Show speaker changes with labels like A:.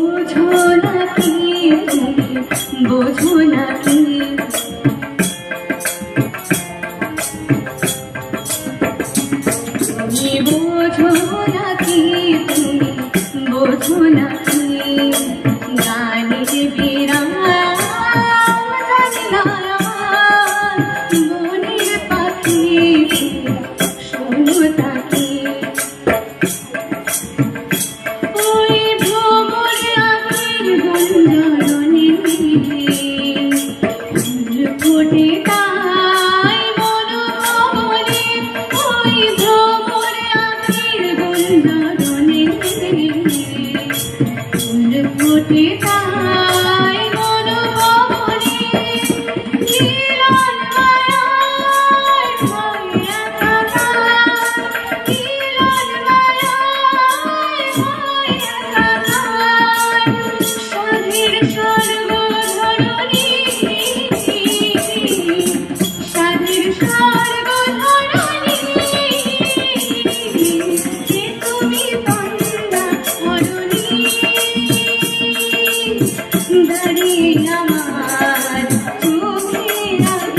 A: বোঝো না বোঝো নাকি yeah.